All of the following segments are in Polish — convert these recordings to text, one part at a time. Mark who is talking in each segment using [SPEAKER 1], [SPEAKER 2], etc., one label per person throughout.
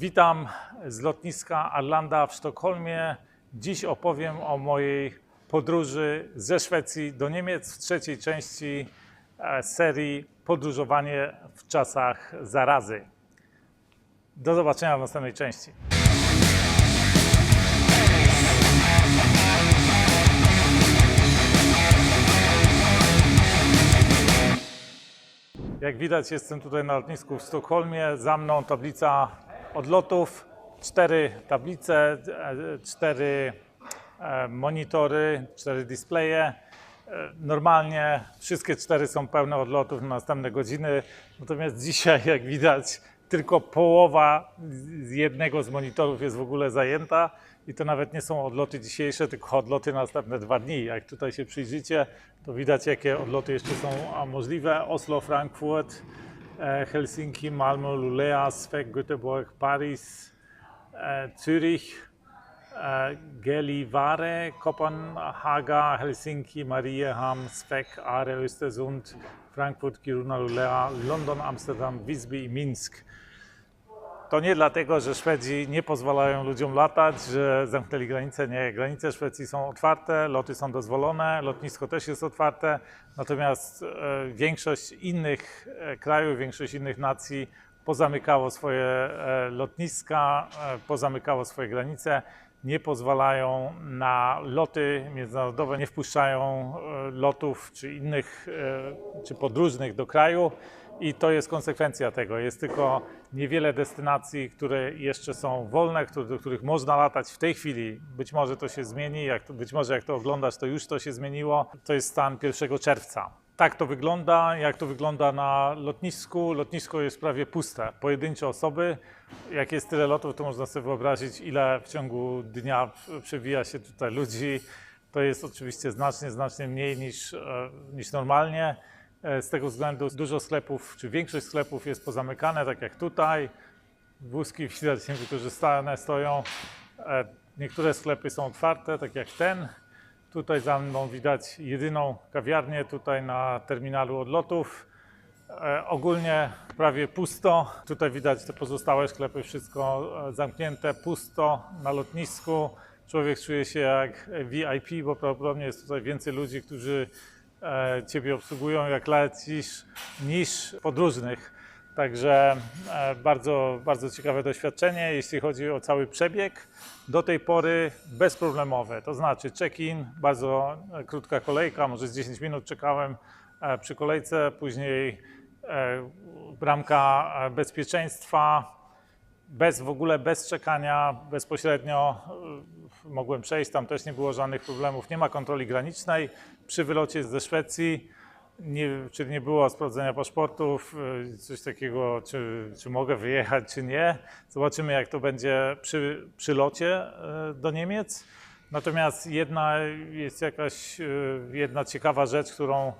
[SPEAKER 1] Witam z lotniska Arlanda w Sztokholmie. Dziś opowiem o mojej podróży ze Szwecji do Niemiec w trzeciej części e, serii Podróżowanie w czasach zarazy. Do zobaczenia w następnej części. Jak widać, jestem tutaj na lotnisku w Sztokholmie. Za mną tablica odlotów, cztery tablice, e, cztery e, monitory, cztery displeje. E, Normalnie wszystkie cztery są pełne odlotów na następne godziny, natomiast dzisiaj, jak widać, tylko połowa z jednego z monitorów jest w ogóle zajęta i to nawet nie są odloty dzisiejsze, tylko odloty na następne dwa dni. Jak tutaj się przyjrzycie, to widać, jakie odloty jeszcze są możliwe. Oslo, Frankfurt, Helsinki, Malmö, Lulea, Sveg, Göteborg, Paris, e, Zürich, e, Gällivare, Kopenhaga, Helsinki, Mariehamn, Sveg, Are, Östersund, Frankfurt, Kiruna, Lulea, London, Amsterdam, Visby Minsk. To nie dlatego, że Szwedzi nie pozwalają ludziom latać, że zamknęli granice. Nie, granice Szwecji są otwarte, loty są dozwolone, lotnisko też jest otwarte, natomiast e, większość innych e, krajów, większość innych nacji pozamykało swoje e, lotniska, pozamykało swoje granice, nie pozwalają na loty międzynarodowe, nie wpuszczają lotów czy innych, czy podróżnych do kraju. I to jest konsekwencja tego. Jest tylko niewiele destynacji, które jeszcze są wolne, do których można latać w tej chwili. Być może to się zmieni, jak to, być może jak to oglądasz, to już to się zmieniło. To jest stan 1 czerwca. Tak to wygląda, jak to wygląda na lotnisku. Lotnisko jest prawie puste. Pojedyncze osoby. Jak jest tyle lotów, to można sobie wyobrazić, ile w ciągu dnia przewija się tutaj ludzi. To jest oczywiście znacznie, znacznie mniej niż, e, niż normalnie. E, Z tego względu dużo sklepów, czy większość sklepów jest pozamykane, tak jak tutaj. Wózki widać niewykorzystane stoją. E, Niektóre sklepy są otwarte, tak jak ten. Tutaj za mną widać jedyną kawiarnię tutaj na terminalu odlotów. E, Ogólnie prawie pusto. Tutaj widać te pozostałe sklepy, wszystko zamknięte, pusto na lotnisku. Człowiek czuje się jak VIP, bo prawdopodobnie jest tutaj więcej ludzi, którzy Ciebie obsługują jak lecisz, niż podróżnych. Także e, bardzo, bardzo ciekawe doświadczenie, jeśli chodzi o cały przebieg. Do tej pory bezproblemowe, to znaczy check-in, bardzo e, krótka kolejka, może z 10 minut czekałem e, przy kolejce, później e, bramka e, bezpieczeństwa, bez w ogóle bez czekania, bezpośrednio y, mogłem przejść, tam też nie było żadnych problemów. Nie ma kontroli granicznej przy wylocie ze Szwecji, nie, czyli nie było sprawdzenia paszportów, y, coś takiego, czy, czy mogę wyjechać, czy nie. Zobaczymy, jak to będzie przy, przy locie y, do Niemiec. Natomiast jedna jest jakaś jedna ciekawa rzecz, którą e,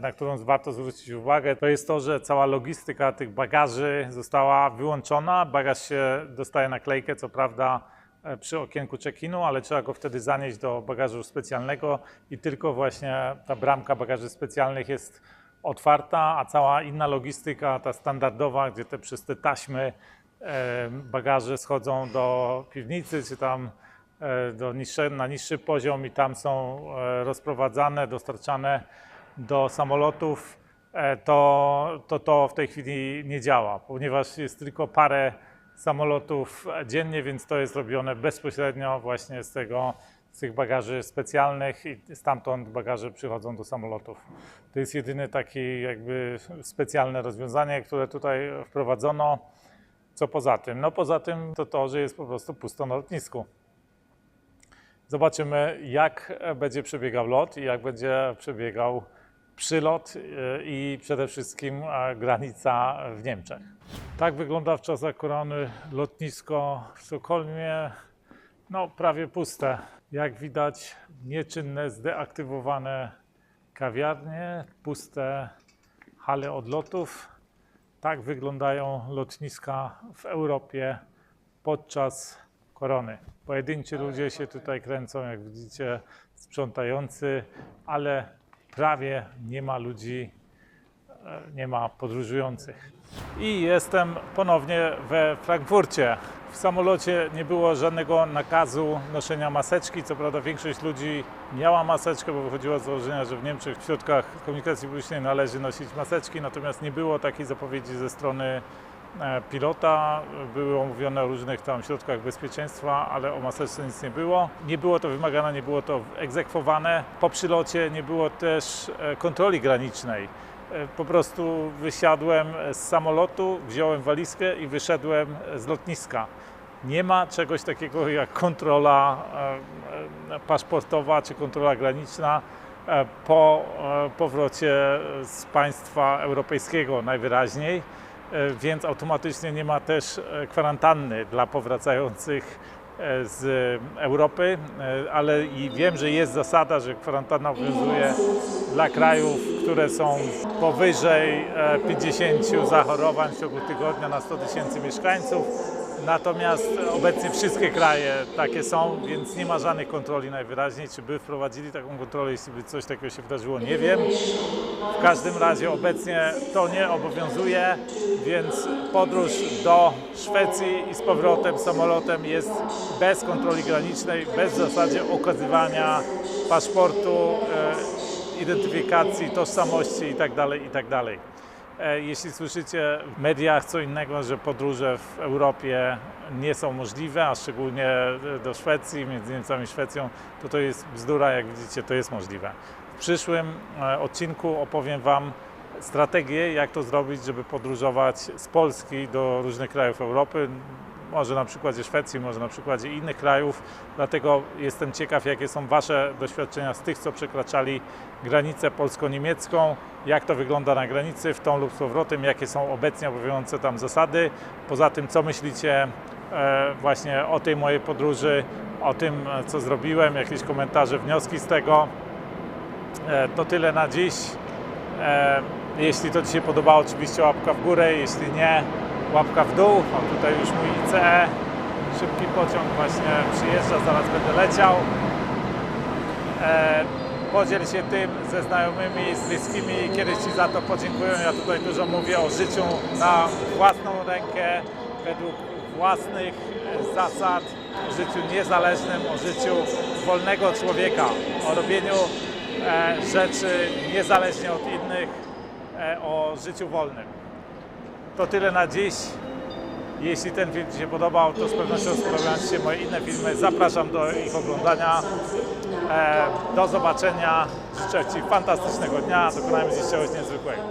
[SPEAKER 1] na którą warto zwrócić uwagę, to jest to, że cała logistyka tych bagaży została wyłączona. Bagaż się dostaje naklejkę, co prawda e, przy okienku check-inu, ale trzeba go wtedy zanieść do bagażu specjalnego i tylko właśnie ta bramka bagaży specjalnych jest otwarta, a cała inna logistyka, ta standardowa, gdzie te przez te taśmy e, bagaże schodzą do piwnicy, czy tam e, do niższe, na niższy poziom i tam są e, rozprowadzane, dostarczane do samolotów, e, to, to to w tej chwili nie działa, ponieważ jest tylko parę samolotów dziennie, więc to jest robione bezpośrednio właśnie z tego, z tych bagaży specjalnych i stamtąd bagaże przychodzą do samolotów. To jest jedyne takie jakby specjalne rozwiązanie, które tutaj wprowadzono. Co poza tym? No poza tym to to, że jest po prostu pusto na lotnisku. Zobaczymy, jak będzie przebiegał lot i jak będzie przebiegał przylot e, i przede wszystkim e, granica w Niemczech. Tak wygląda w czasach korony lotnisko w Sztokholmie. No, prawie puste. Jak widać, nieczynne, zdeaktywowane kawiarnie, puste hale odlotów. Tak wyglądają lotniska w Europie podczas korony. Pojedynczy ludzie się tutaj kręcą, jak widzicie, sprzątający, ale prawie nie ma ludzi e, nie ma podróżujących. I jestem ponownie we Frankfurcie. W samolocie nie było żadnego nakazu noszenia maseczki. Co prawda większość ludzi miała maseczkę, bo wychodziła z założenia, że w Niemczech w środkach komunikacji publicznej należy nosić maseczki, natomiast nie było takiej zapowiedzi ze strony pilota. Były omówione o różnych tam środkach bezpieczeństwa, ale o maseczce nic nie było. Nie było to wymagane, nie było to egzekwowane. Po przylocie nie było też e, kontroli granicznej. E, Po prostu wysiadłem z samolotu, wziąłem walizkę i wyszedłem z lotniska. Nie ma czegoś takiego jak kontrola e, e, paszportowa czy kontrola graniczna e, po e, powrocie z państwa europejskiego najwyraźniej, E, więc automatycznie nie ma też e, kwarantanny dla powracających e, z Europy, e, ale i wiem, że jest zasada, że kwarantanna obowiązuje dla krajów, które są powyżej e, 50 zachorowań w ciągu tygodnia na 100 tysięcy mieszkańców. Natomiast obecnie wszystkie kraje takie są, więc nie ma żadnej kontroli najwyraźniej. Czy by wprowadzili taką kontrolę, jeśli by coś takiego się wydarzyło, nie wiem. W każdym razie obecnie to nie obowiązuje, więc podróż do Szwecji i z powrotem samolotem jest bez kontroli granicznej, bez w zasadzie okazywania paszportu, e, identyfikacji, tożsamości itd. itd. E, Jeśli słyszycie w mediach co innego, że podróże w Europie nie są możliwe, a szczególnie do Szwecji, między Niemcami i Szwecją, to to jest bzdura, jak widzicie, to jest możliwe. W przyszłym e, odcinku opowiem Wam strategię, jak to zrobić, żeby podróżować z Polski do różnych krajów Europy. Może na przykładzie Szwecji, może na przykładzie innych krajów. Dlatego jestem ciekaw, jakie są Wasze doświadczenia z tych, co przekraczali granicę polsko-niemiecką, jak to wygląda na granicy w tą lub z powrotem, jakie są obecnie obowiązujące tam zasady. Poza tym, co myślicie e, właśnie o tej mojej podróży, o tym, e, co zrobiłem, jakieś komentarze, wnioski z tego. E, To tyle na dziś. Jeśli to Ci się podobało, oczywiście łapka w górę, jeśli nie, łapka w dół. O, tutaj już mój ICE, szybki pociąg właśnie przyjeżdża, zaraz będę leciał. E, Podziel się tym ze znajomymi, z bliskimi, kiedyś Ci za to podziękuję. Ja tutaj dużo mówię o życiu na własną rękę, według własnych e, zasad, o życiu niezależnym, o życiu wolnego człowieka, o robieniu e, rzeczy niezależnie od innych, e, o życiu wolnym. To tyle na dziś. Jeśli ten film Ci się podobał, to z pewnością spodobają Ci się moje inne filmy. Zapraszam do ich oglądania. E, do zobaczenia. Życzę Ci fantastycznego dnia. Dokonajmy dziś czegoś niezwykłego.